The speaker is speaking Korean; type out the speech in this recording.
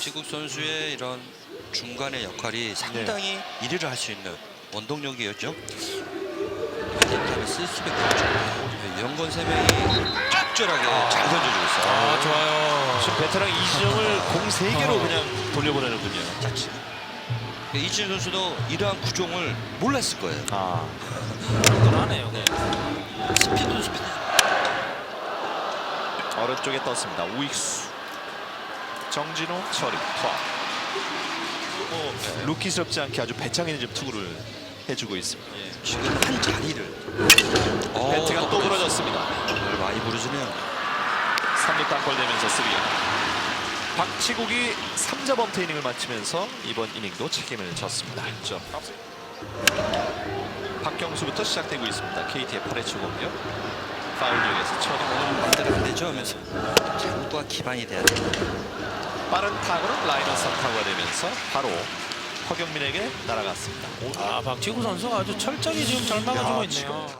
박지국 선수의 이런 중간의 역할이 상당히 네. 일위를 할 수 있는 원동력이었죠. 데이터를 쓸 수밖에 없죠. 네, 영건 세 명이 적절하게 잘 던져주고 있어요. 아 좋아요. 지금 베테랑 이지영을 공 3개로 어. 그냥 돌려보내는군요. 자칫. 이진 선수도 이러한 구종을 몰랐을 거예요. 아, 끈하네요. 네. 스피드 스피드. 오른쪽에 떴습니다. 우익수. 정진호, 처리, 투아. 어, 루키스럽지 않게 아주 배짱 있는 좀 투구를 해주고 있습니다. 예, 지금 한 자리를. 어, 배트가 또 부러졌습니다. 오늘 많이 부르지네요. 3루 땅볼 내면서 3. 박치국이 3자 범퇴 이닝을 마치면서 이번 이닝도 책임을 졌습니다. 1점. 박경수부터 시작되고 있습니다. KT의 8회 초 공격. 파울 지역에서 처리. 오 되죠 하면서 잘못과 기반이 돼야 돼요. 빠른 타구는 라이너 선타구가 되면서 바로 허경민에게 날아갔습니다. 오, 아 박지구 선수가 아주 철저히 지금 잘 막아주고 야, 있네요.